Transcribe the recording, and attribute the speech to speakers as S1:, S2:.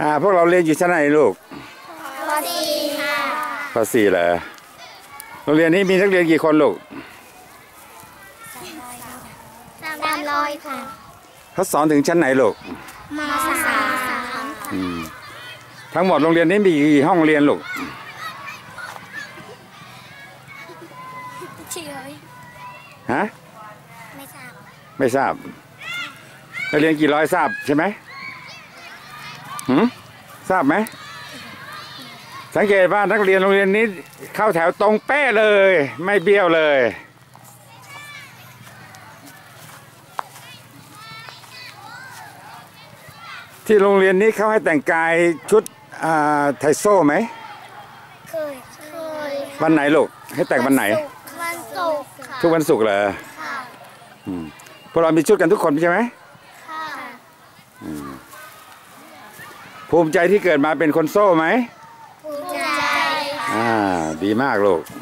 S1: อ่าพวกเราเรียนอยู่ชั้นไหนลูก
S2: ปสี่ค่ะ
S1: ปสี่เหรอโรงเรียนนี้มีนักเรียนกี่คนลูก
S2: สามร้อยค่ะ
S1: เขาสอนถึงชั้นไหนลูก
S2: มาสามสาม
S1: อืมทั้งหมดโรงเรียนนี้มีกี่ห้องเรียนลูก
S2: เฉย
S1: ฮะ
S2: ไม่ทราบ
S1: ไม่ทราบนักเรียนกี่ร้อยทราบใช่ไหม หืมทราบไหม สังเกตว่านักเรียนโรงเรียนนี้ เข้าแถวตรงเป๊ะเลย ไม่เบี้ยวเลย ที่โรงเรียนนี้เขาให้แต่งกายชุดอ่าไทโซ่ไหม
S2: เคยเคย
S1: วันไหนลูก ให้แต่งวันไหน
S2: วันศุกร์ค่ะ
S1: ทุกวันศุกร์เหรอ
S2: ค่ะ
S1: อืมพวกเรามีชุดกันทุกคนใช่ไหม
S2: ค่ะ
S1: ภูมิใจที่เกิดมาเป็นคนโซ่ไหม
S2: ภูมิใจ
S1: อ่าดีมากลูก
S2: ค